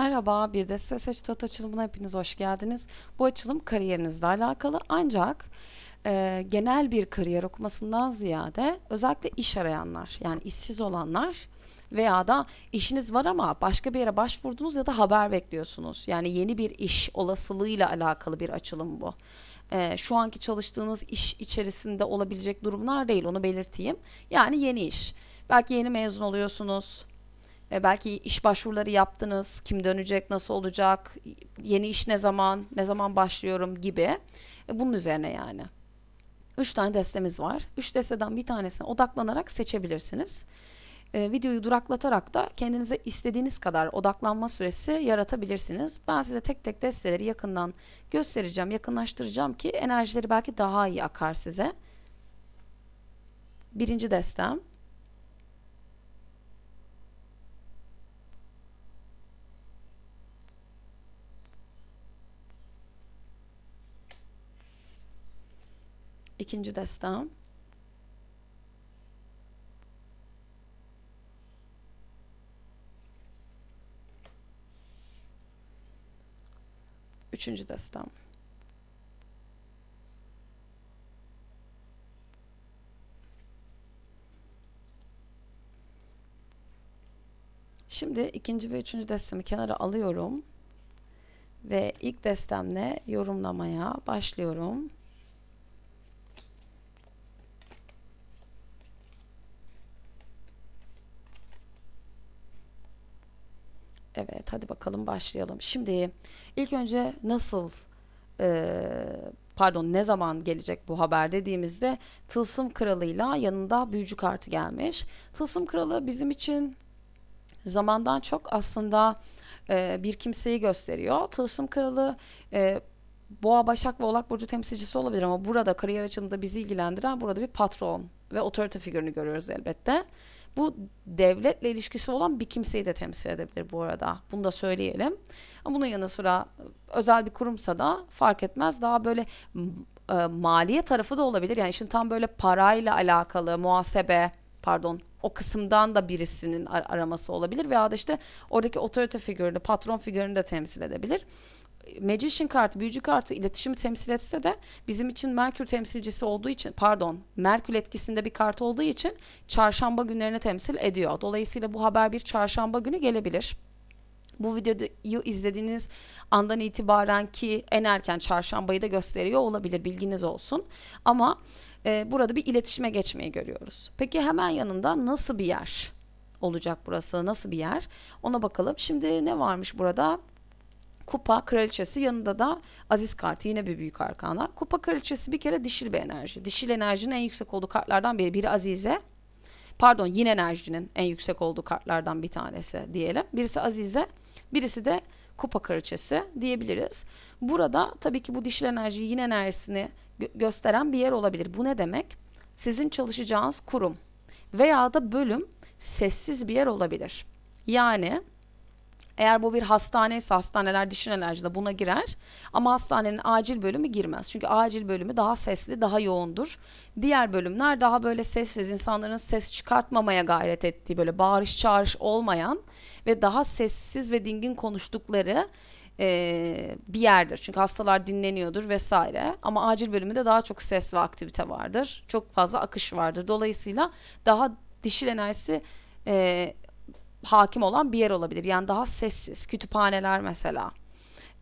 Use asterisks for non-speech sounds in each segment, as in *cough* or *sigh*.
Merhaba, bir de size seç Tarot açılımına hepiniz hoş geldiniz. Bu açılım kariyerinizle alakalı ancak e, genel bir kariyer okumasından ziyade özellikle iş arayanlar yani işsiz olanlar veya da işiniz var ama başka bir yere başvurdunuz ya da haber bekliyorsunuz. Yani yeni bir iş olasılığıyla alakalı bir açılım bu. E, şu anki çalıştığınız iş içerisinde olabilecek durumlar değil onu belirteyim. Yani yeni iş. Belki yeni mezun oluyorsunuz e, belki iş başvuruları yaptınız. Kim dönecek, nasıl olacak, yeni iş ne zaman, ne zaman başlıyorum gibi. E, bunun üzerine yani. Üç tane destemiz var. Üç desteden bir tanesine odaklanarak seçebilirsiniz. E, videoyu duraklatarak da kendinize istediğiniz kadar odaklanma süresi yaratabilirsiniz. Ben size tek tek desteleri yakından göstereceğim, yakınlaştıracağım ki enerjileri belki daha iyi akar size. Birinci destem. İkinci destem. Üçüncü destem. Şimdi ikinci ve üçüncü destemi kenara alıyorum. Ve ilk destemle yorumlamaya başlıyorum. Evet hadi bakalım başlayalım. Şimdi ilk önce nasıl e, pardon ne zaman gelecek bu haber dediğimizde Tılsım Kralı'yla yanında büyücü kartı gelmiş. Tılsım Kralı bizim için zamandan çok aslında e, bir kimseyi gösteriyor. Tılsım Kralı e, Boğa, Başak ve Oğlak Burcu temsilcisi olabilir ama burada kariyer açımında bizi ilgilendiren burada bir patron ve otorite figürünü görüyoruz elbette. Bu devletle ilişkisi olan bir kimseyi de temsil edebilir bu arada. Bunu da söyleyelim. Ama bunun yanı sıra özel bir kurumsa da fark etmez. Daha böyle e, maliye tarafı da olabilir. Yani işin tam böyle parayla alakalı muhasebe pardon o kısımdan da birisinin araması olabilir veya da işte oradaki otorite figürünü, patron figürünü de temsil edebilir. Magician kartı, büyücü kartı iletişimi temsil etse de bizim için Merkür temsilcisi olduğu için pardon Merkür etkisinde bir kart olduğu için çarşamba günlerini temsil ediyor. Dolayısıyla bu haber bir çarşamba günü gelebilir. Bu videoyu izlediğiniz andan itibaren ki en erken çarşambayı da gösteriyor olabilir bilginiz olsun. Ama e, burada bir iletişime geçmeyi görüyoruz. Peki hemen yanında nasıl bir yer olacak burası? Nasıl bir yer? Ona bakalım. Şimdi ne varmış burada? Kupa kraliçesi yanında da Aziz kartı yine bir büyük arkana. Kupa kraliçesi bir kere dişil bir enerji. Dişil enerjinin en yüksek olduğu kartlardan biri. Biri Azize. Pardon yin enerjinin en yüksek olduğu kartlardan bir tanesi diyelim. Birisi Azize, birisi de kupa kraliçesi diyebiliriz. Burada tabii ki bu dişil enerjiyi yin enerjisini gö- gösteren bir yer olabilir. Bu ne demek? Sizin çalışacağınız kurum veya da bölüm sessiz bir yer olabilir. Yani eğer bu bir hastane ise hastaneler dişin enerjide buna girer. Ama hastanenin acil bölümü girmez. Çünkü acil bölümü daha sesli, daha yoğundur. Diğer bölümler daha böyle sessiz, insanların ses çıkartmamaya gayret ettiği böyle bağırış çağırış olmayan ve daha sessiz ve dingin konuştukları e, bir yerdir. Çünkü hastalar dinleniyordur vesaire. Ama acil bölümünde daha çok ses ve aktivite vardır. Çok fazla akış vardır. Dolayısıyla daha dişil enerjisi e, hakim olan bir yer olabilir. Yani daha sessiz, kütüphaneler mesela.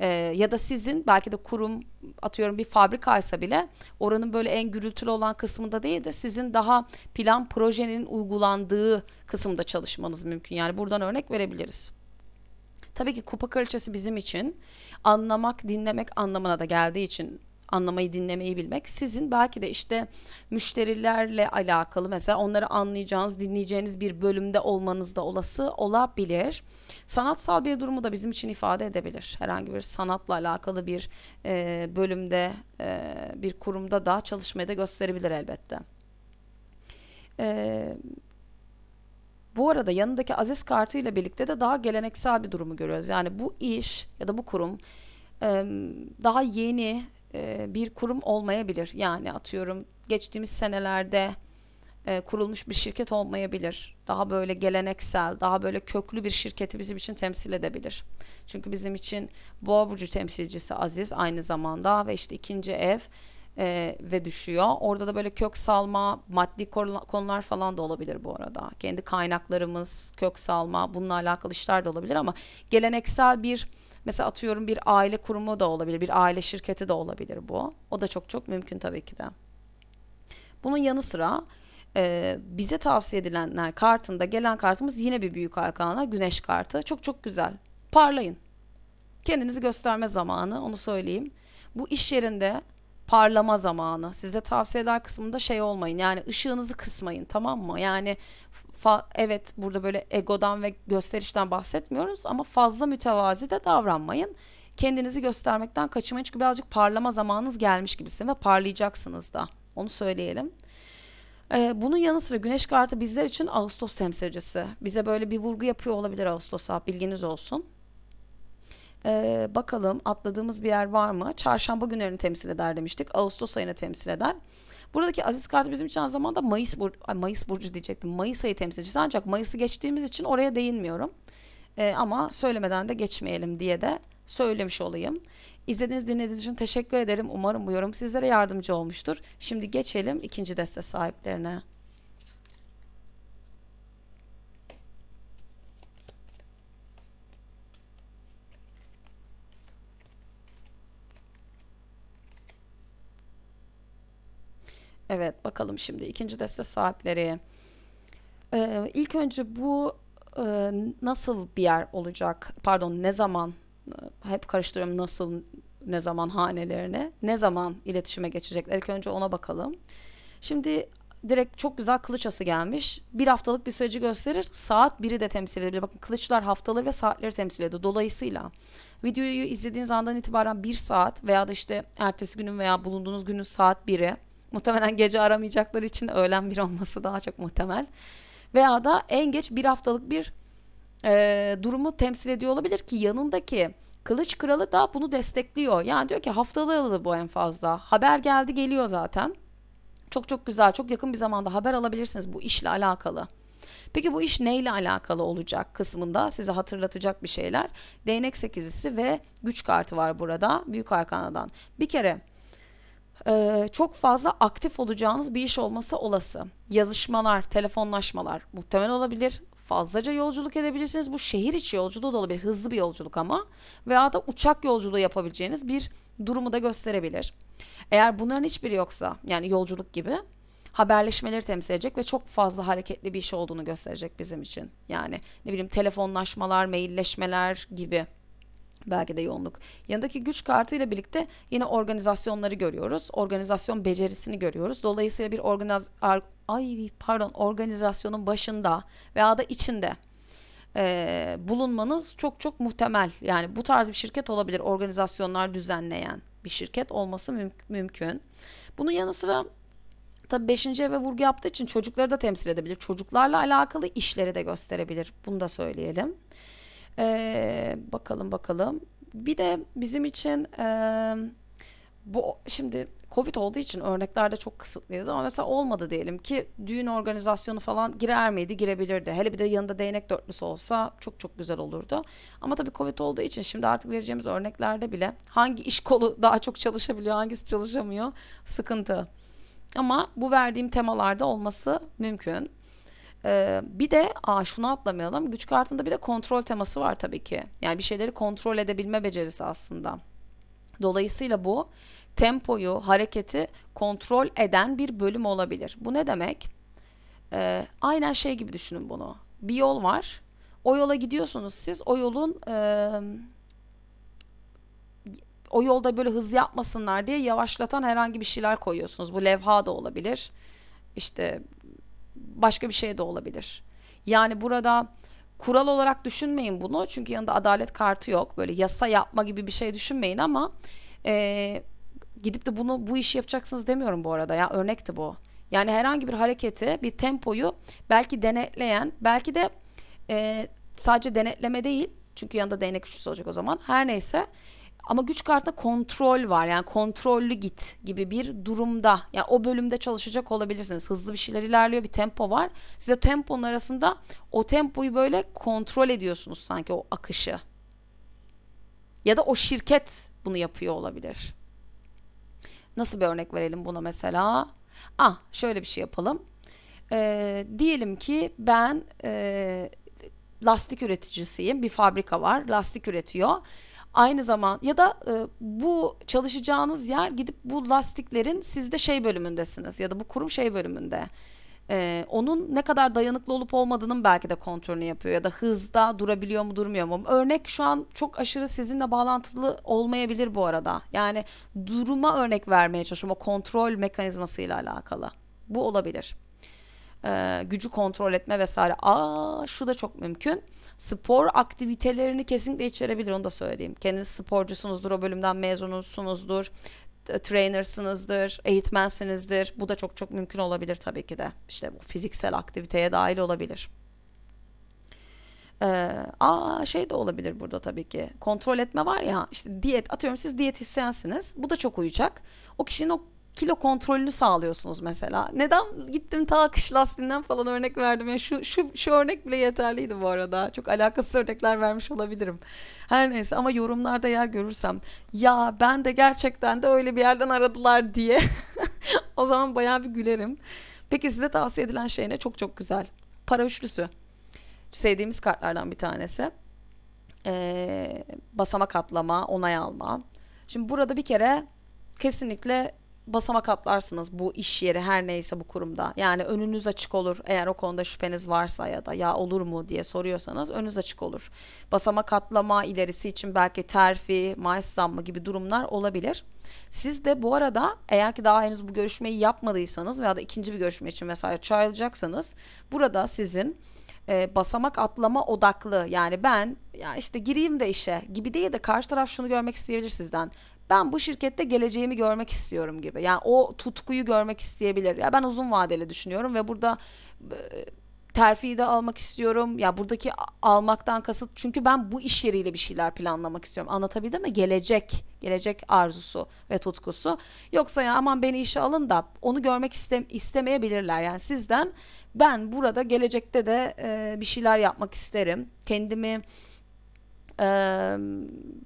Ee, ya da sizin belki de kurum atıyorum bir fabrikaysa bile oranın böyle en gürültülü olan kısmında değil de sizin daha plan projenin uygulandığı kısımda çalışmanız mümkün. Yani buradan örnek verebiliriz. Tabii ki kupa kraliçesi bizim için anlamak, dinlemek anlamına da geldiği için anlamayı dinlemeyi bilmek sizin belki de işte müşterilerle alakalı mesela onları anlayacağınız dinleyeceğiniz bir bölümde olmanız da olası olabilir. Sanatsal bir durumu da bizim için ifade edebilir. Herhangi bir sanatla alakalı bir e, bölümde e, bir kurumda da çalışmayı da gösterebilir elbette. E, bu arada yanındaki Aziz kartı ile birlikte de daha geleneksel bir durumu görüyoruz. Yani bu iş ya da bu kurum daha yeni bir kurum olmayabilir. Yani atıyorum geçtiğimiz senelerde e, kurulmuş bir şirket olmayabilir. Daha böyle geleneksel, daha böyle köklü bir şirketi bizim için temsil edebilir. Çünkü bizim için Boğa burcu temsilcisi Aziz aynı zamanda ve işte ikinci ev e, ve düşüyor. Orada da böyle kök salma, maddi konular falan da olabilir bu arada. Kendi kaynaklarımız, kök salma bununla alakalı işler de olabilir ama geleneksel bir mesela atıyorum bir aile kurumu da olabilir, bir aile şirketi de olabilir bu. O da çok çok mümkün tabii ki de. Bunun yanı sıra e, bize tavsiye edilenler kartında gelen kartımız yine bir büyük arkana güneş kartı. Çok çok güzel. Parlayın. Kendinizi gösterme zamanı onu söyleyeyim. Bu iş yerinde parlama zamanı. Size tavsiyeler kısmında şey olmayın. Yani ışığınızı kısmayın tamam mı? Yani evet burada böyle egodan ve gösterişten bahsetmiyoruz ama fazla mütevazi de davranmayın. Kendinizi göstermekten kaçınmayın çünkü birazcık parlama zamanınız gelmiş gibisin ve parlayacaksınız da. Onu söyleyelim. Ee, bunun yanı sıra güneş kartı bizler için Ağustos temsilcisi. Bize böyle bir vurgu yapıyor olabilir Ağustos'a bilginiz olsun. Ee, bakalım atladığımız bir yer var mı? Çarşamba günlerini temsil eder demiştik. Ağustos ayını temsil eder. Buradaki Aziz kartı bizim için aynı zamanda Mayıs, bur Ay, Mayıs burcu diyecektim. Mayıs ayı temsilcisi ancak Mayıs'ı geçtiğimiz için oraya değinmiyorum. Ee, ama söylemeden de geçmeyelim diye de söylemiş olayım. İzlediğiniz dinlediğiniz için teşekkür ederim. Umarım bu yorum sizlere yardımcı olmuştur. Şimdi geçelim ikinci deste sahiplerine. Evet bakalım şimdi ikinci deste sahipleri. Ee, ilk önce bu e, nasıl bir yer olacak? Pardon ne zaman? Ee, hep karıştırıyorum nasıl ne zaman hanelerini. Ne zaman iletişime geçecekler? İlk önce ona bakalım. Şimdi direkt çok güzel kılıç ası gelmiş. Bir haftalık bir süreci gösterir. Saat biri de temsil edebilir. Bakın kılıçlar haftaları ve saatleri temsil ediyor. Dolayısıyla videoyu izlediğiniz andan itibaren bir saat veya da işte ertesi günün veya bulunduğunuz günün saat biri Muhtemelen gece aramayacakları için öğlen bir olması daha çok muhtemel. Veya da en geç bir haftalık bir e, durumu temsil ediyor olabilir ki yanındaki Kılıç Kralı da bunu destekliyor. Yani diyor ki haftalığı bu en fazla. Haber geldi geliyor zaten. Çok çok güzel, çok yakın bir zamanda haber alabilirsiniz bu işle alakalı. Peki bu iş neyle alakalı olacak kısmında size hatırlatacak bir şeyler. Değnek sekizisi ve güç kartı var burada büyük arkanadan. Bir kere e, çok fazla aktif olacağınız bir iş olması olası. Yazışmalar, telefonlaşmalar muhtemel olabilir. Fazlaca yolculuk edebilirsiniz. Bu şehir içi yolculuğu da olabilir. Hızlı bir yolculuk ama. Veya da uçak yolculuğu yapabileceğiniz bir durumu da gösterebilir. Eğer bunların hiçbiri yoksa yani yolculuk gibi haberleşmeleri temsil edecek ve çok fazla hareketli bir iş olduğunu gösterecek bizim için. Yani ne bileyim telefonlaşmalar, mailleşmeler gibi belki de yoğunluk. Yanındaki güç kartı ile birlikte yine organizasyonları görüyoruz. Organizasyon becerisini görüyoruz. Dolayısıyla bir organiz ay pardon organizasyonun başında veya da içinde e, bulunmanız çok çok muhtemel. Yani bu tarz bir şirket olabilir. Organizasyonlar düzenleyen bir şirket olması müm mümkün. Bunun yanı sıra Tabi 5. eve vurgu yaptığı için çocukları da temsil edebilir. Çocuklarla alakalı işleri de gösterebilir. Bunu da söyleyelim. Ee, bakalım bakalım. Bir de bizim için e, bu şimdi Covid olduğu için örneklerde çok kısıtlıyız ama mesela olmadı diyelim ki düğün organizasyonu falan girer miydi? Girebilirdi. Hele bir de yanında değnek dörtlüsü olsa çok çok güzel olurdu. Ama tabii Covid olduğu için şimdi artık vereceğimiz örneklerde bile hangi iş kolu *laughs* daha çok çalışabiliyor, hangisi çalışamıyor sıkıntı. Ama bu verdiğim temalarda olması mümkün. Ee, bir de aa, şunu atlamayalım. Güç kartında bir de kontrol teması var tabii ki. Yani bir şeyleri kontrol edebilme becerisi aslında. Dolayısıyla bu tempoyu, hareketi kontrol eden bir bölüm olabilir. Bu ne demek? Ee, aynen şey gibi düşünün bunu. Bir yol var. O yola gidiyorsunuz siz. O yolun e, o yolda böyle hız yapmasınlar diye yavaşlatan herhangi bir şeyler koyuyorsunuz. Bu levha da olabilir. İşte başka bir şey de olabilir. Yani burada kural olarak düşünmeyin bunu çünkü yanında adalet kartı yok. Böyle yasa yapma gibi bir şey düşünmeyin ama e, gidip de bunu bu işi yapacaksınız demiyorum bu arada. Ya örnekti bu. Yani herhangi bir hareketi, bir tempoyu belki denetleyen, belki de e, sadece denetleme değil. Çünkü yanında değnek üçlüsü olacak o zaman. Her neyse Ama güç kartında kontrol var. Yani kontrollü git gibi bir durumda. Yani o bölümde çalışacak olabilirsiniz. Hızlı bir şeyler ilerliyor, bir tempo var. Size temponun arasında o tempoyu böyle kontrol ediyorsunuz sanki o akışı. Ya da o şirket bunu yapıyor olabilir. Nasıl bir örnek verelim buna mesela? Ah, şöyle bir şey yapalım. Ee, diyelim ki ben e, lastik üreticisiyim. Bir fabrika var, lastik üretiyor. Aynı zaman ya da e, bu çalışacağınız yer gidip bu lastiklerin sizde şey bölümündesiniz ya da bu kurum şey bölümünde. E, onun ne kadar dayanıklı olup olmadığının belki de kontrolünü yapıyor ya da hızda durabiliyor mu durmuyor mu. Örnek şu an çok aşırı sizinle bağlantılı olmayabilir bu arada. Yani duruma örnek vermeye çalışıyorum o kontrol mekanizmasıyla alakalı. Bu olabilir e, gücü kontrol etme vesaire. Aa şu da çok mümkün. Spor aktivitelerini kesinlikle içerebilir onu da söyleyeyim. Kendiniz sporcusunuzdur, o bölümden mezunsunuzdur, t- trainersınızdır, eğitmensinizdir. Bu da çok çok mümkün olabilir tabii ki de. İşte bu fiziksel aktiviteye dahil olabilir. Ee, aa şey de olabilir burada tabii ki. Kontrol etme var ya işte diyet atıyorum siz diyetisyensiniz. Bu da çok uyacak. O kişinin o kilo kontrolünü sağlıyorsunuz mesela. Neden gittim ta kış lastiğinden falan örnek verdim. Yani şu, şu, şu örnek bile yeterliydi bu arada. Çok alakasız örnekler vermiş olabilirim. Her neyse ama yorumlarda yer görürsem ya ben de gerçekten de öyle bir yerden aradılar diye *laughs* o zaman bayağı bir gülerim. Peki size tavsiye edilen şey ne? Çok çok güzel. Para üçlüsü. Sevdiğimiz kartlardan bir tanesi. Ee, basamak atlama, onay alma. Şimdi burada bir kere kesinlikle basamak atlarsınız bu iş yeri her neyse bu kurumda. Yani önünüz açık olur eğer o konuda şüpheniz varsa ya da ya olur mu diye soruyorsanız önünüz açık olur. Basamak atlama ilerisi için belki terfi, maaş zammı gibi durumlar olabilir. Siz de bu arada eğer ki daha henüz bu görüşmeyi yapmadıysanız veya da ikinci bir görüşme için vesaire çağrılacaksanız burada sizin e, basamak atlama odaklı yani ben ya işte gireyim de işe gibi değil de karşı taraf şunu görmek isteyebilir sizden ben bu şirkette geleceğimi görmek istiyorum gibi. Yani o tutkuyu görmek isteyebilir. Ya ben uzun vadeli düşünüyorum ve burada e, terfiyi de almak istiyorum. Ya buradaki almaktan kasıt çünkü ben bu iş yeriyle bir şeyler planlamak istiyorum. Anlatabildim mi? Gelecek, gelecek arzusu ve tutkusu. Yoksa ya aman beni işe alın da onu görmek iste, istemeyebilirler. Yani sizden ben burada gelecekte de e, bir şeyler yapmak isterim. Kendimi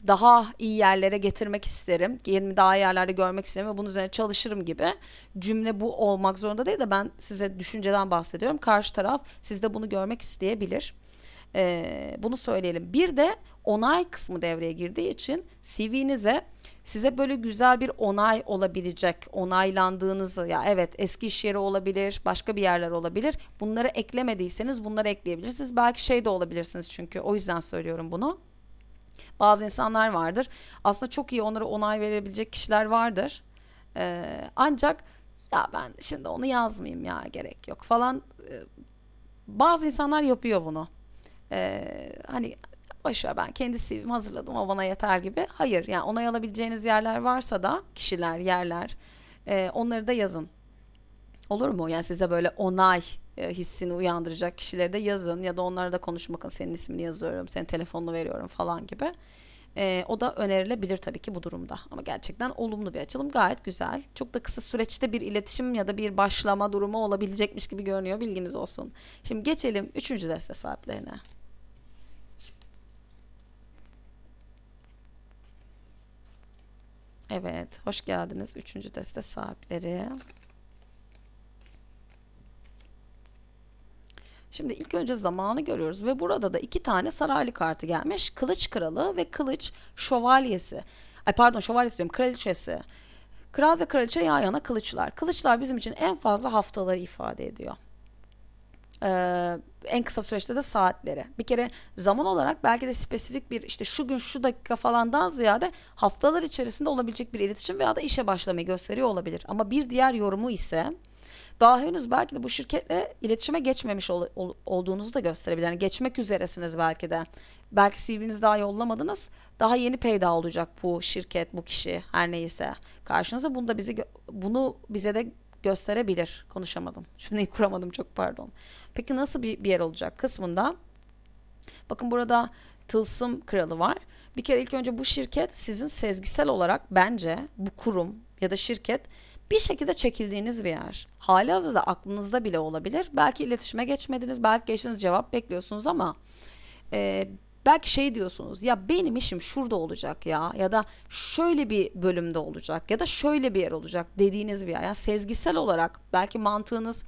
daha iyi yerlere getirmek isterim. Kendimi daha iyi yerlerde görmek isterim ve bunun üzerine çalışırım gibi cümle bu olmak zorunda değil de ben size düşünceden bahsediyorum. Karşı taraf sizde bunu görmek isteyebilir. Bunu söyleyelim. Bir de onay kısmı devreye girdiği için CV'nize size böyle güzel bir onay olabilecek, onaylandığınızı ya evet eski iş yeri olabilir, başka bir yerler olabilir. Bunları eklemediyseniz bunları ekleyebilirsiniz. Belki şey de olabilirsiniz çünkü o yüzden söylüyorum bunu bazı insanlar vardır. Aslında çok iyi onlara onay verebilecek kişiler vardır. Ee, ancak ya ben şimdi onu yazmayayım ya gerek yok falan. Ee, bazı insanlar yapıyor bunu. Ee, hani boşver ben kendi CV'mi hazırladım o bana yeter gibi. Hayır yani onay alabileceğiniz yerler varsa da kişiler, yerler e, onları da yazın. Olur mu? Yani size böyle onay hissini uyandıracak kişileri de yazın ya da onlara da konuşun bakın senin ismini yazıyorum, senin telefonunu veriyorum falan gibi. E, o da önerilebilir tabii ki bu durumda. Ama gerçekten olumlu bir açılım gayet güzel. Çok da kısa süreçte bir iletişim ya da bir başlama durumu olabilecekmiş gibi görünüyor bilginiz olsun. Şimdi geçelim üçüncü deste sahiplerine. Evet, hoş geldiniz üçüncü deste sahipleri. Şimdi ilk önce zamanı görüyoruz ve burada da iki tane saraylı kartı gelmiş. Kılıç kralı ve kılıç şövalyesi. Ay pardon şövalyesi diyorum kraliçesi. Kral ve kraliçe yan yana kılıçlar. Kılıçlar bizim için en fazla haftaları ifade ediyor. Ee, en kısa süreçte de saatleri. Bir kere zaman olarak belki de spesifik bir işte şu gün şu dakika falandan ziyade haftalar içerisinde olabilecek bir iletişim veya da işe başlamayı gösteriyor olabilir. Ama bir diğer yorumu ise daha henüz belki de bu şirketle iletişime geçmemiş ol, ol, olduğunuzu da gösterebilir. Yani geçmek üzeresiniz belki de. Belki CV'nizi daha yollamadınız. Daha yeni peyda olacak bu şirket, bu kişi her neyse karşınıza. Bunu da bizi bunu bize de gösterebilir. Konuşamadım. *laughs* Cümleyi kuramadım çok pardon. Peki nasıl bir, bir yer olacak kısmında? Bakın burada Tılsım Kralı var. Bir kere ilk önce bu şirket sizin sezgisel olarak bence bu kurum ya da şirket bir şekilde çekildiğiniz bir yer. Halihazırda aklınızda bile olabilir. Belki iletişime geçmediniz, belki geçtiniz cevap bekliyorsunuz ama e, belki şey diyorsunuz ya benim işim şurada olacak ya ya da şöyle bir bölümde olacak ya da şöyle bir yer olacak dediğiniz bir yer. Yani sezgisel olarak belki mantığınız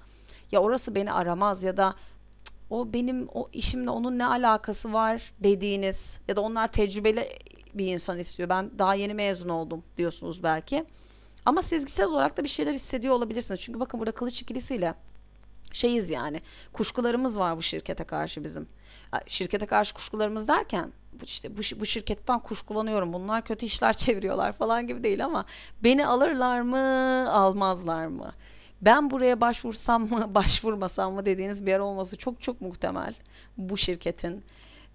ya orası beni aramaz ya da "Cık, o benim o işimle onun ne alakası var dediğiniz ya da onlar tecrübeli bir insan istiyor. Ben daha yeni mezun oldum diyorsunuz belki. Ama sezgisel olarak da bir şeyler hissediyor olabilirsiniz. Çünkü bakın burada kılıç ikilisiyle şeyiz yani. Kuşkularımız var bu şirkete karşı bizim. Şirkete karşı kuşkularımız derken işte bu, bu şirketten kuşkulanıyorum. Bunlar kötü işler *laughs* çeviriyorlar falan gibi değil ama beni alırlar mı, almazlar mı? Ben buraya başvursam mı, *laughs* başvurmasam mı dediğiniz bir yer olması çok çok muhtemel bu şirketin.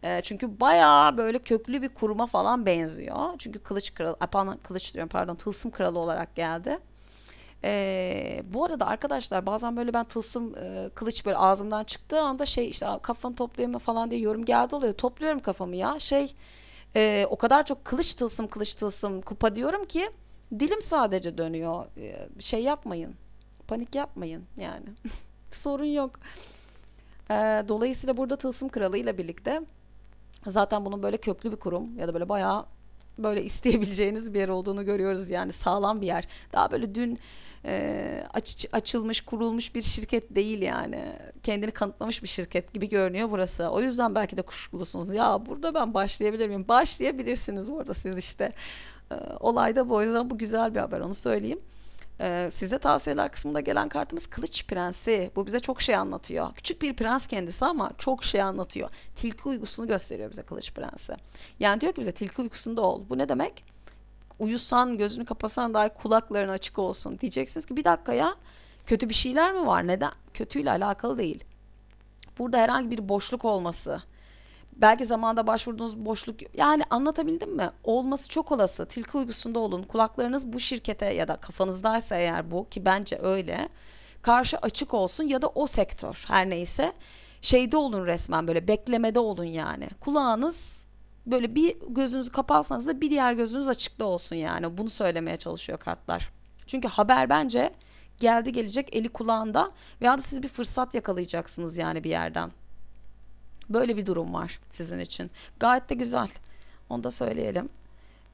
Ee, çünkü bayağı böyle köklü bir kuruma falan benziyor. Çünkü kılıç kralı, pardon, kılıç diyorum pardon, tılsım kralı olarak geldi. Ee, bu arada arkadaşlar bazen böyle ben tılsım e, kılıç böyle ağzımdan çıktığı anda şey işte "Aa, kafanı toplayayım falan diye yorum geldi oluyor. Topluyorum kafamı ya. Şey e, o kadar çok kılıç tılsım kılıç tılsım kupa diyorum ki dilim sadece dönüyor. Ee, şey yapmayın. Panik yapmayın yani. *laughs* Sorun yok. Ee, dolayısıyla burada Tılsım Kralı ile birlikte zaten bunun böyle köklü bir kurum ya da böyle bayağı böyle isteyebileceğiniz bir yer olduğunu görüyoruz yani sağlam bir yer. Daha böyle dün e, aç- açılmış, kurulmuş bir şirket değil yani. Kendini kanıtlamış bir şirket gibi görünüyor burası. O yüzden belki de kuşkulusunuz. Ya burada ben başlayabilir miyim? Başlayabilirsiniz burada siz işte. E, olay da bu. Yüzden bu güzel bir haber onu söyleyeyim. Ee, size tavsiyeler kısmında gelen kartımız Kılıç Prensi. Bu bize çok şey anlatıyor. Küçük bir prens kendisi ama çok şey anlatıyor. Tilki uygusunu gösteriyor bize Kılıç Prensi. Yani diyor ki bize tilki uykusunda ol. Bu ne demek? Uyusan, gözünü kapasan dahi kulakların açık olsun. Diyeceksiniz ki bir dakika ya kötü bir şeyler mi var? Neden? Kötüyle alakalı değil. Burada herhangi bir boşluk olması, belki zamanda başvurduğunuz boşluk yani anlatabildim mi? Olması çok olası. Tilki uygusunda olun. Kulaklarınız bu şirkete ya da kafanızdaysa eğer bu ki bence öyle karşı açık olsun ya da o sektör her neyse şeyde olun resmen böyle beklemede olun yani. Kulağınız böyle bir gözünüzü kapatsanız da bir diğer gözünüz açıkta olsun yani. Bunu söylemeye çalışıyor kartlar. Çünkü haber bence geldi gelecek eli kulağında veya da siz bir fırsat yakalayacaksınız yani bir yerden. Böyle bir durum var sizin için. Gayet de güzel. Onu da söyleyelim.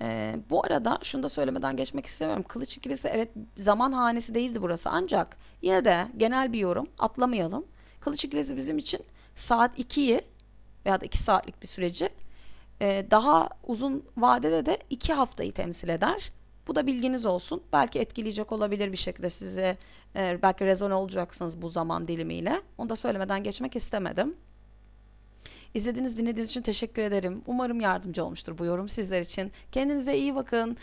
Ee, bu arada şunu da söylemeden geçmek istemiyorum. Kılıç ikilisi evet zaman hanesi değildi burası ancak yine de genel bir yorum atlamayalım. Kılıç ikilisi bizim için saat 2'yi veya da 2 saatlik bir süreci e, daha uzun vadede de 2 haftayı temsil eder. Bu da bilginiz olsun. Belki etkileyecek olabilir bir şekilde size. e, belki rezone olacaksınız bu zaman dilimiyle. Onu da söylemeden geçmek istemedim. İzlediğiniz, dinlediğiniz için teşekkür ederim. Umarım yardımcı olmuştur bu yorum sizler için. Kendinize iyi bakın.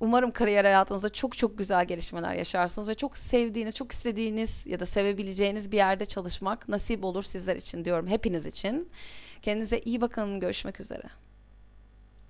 Umarım kariyer hayatınızda çok çok güzel gelişmeler yaşarsınız ve çok sevdiğiniz, çok istediğiniz ya da sevebileceğiniz bir yerde çalışmak nasip olur sizler için diyorum. Hepiniz için. Kendinize iyi bakın. Görüşmek üzere.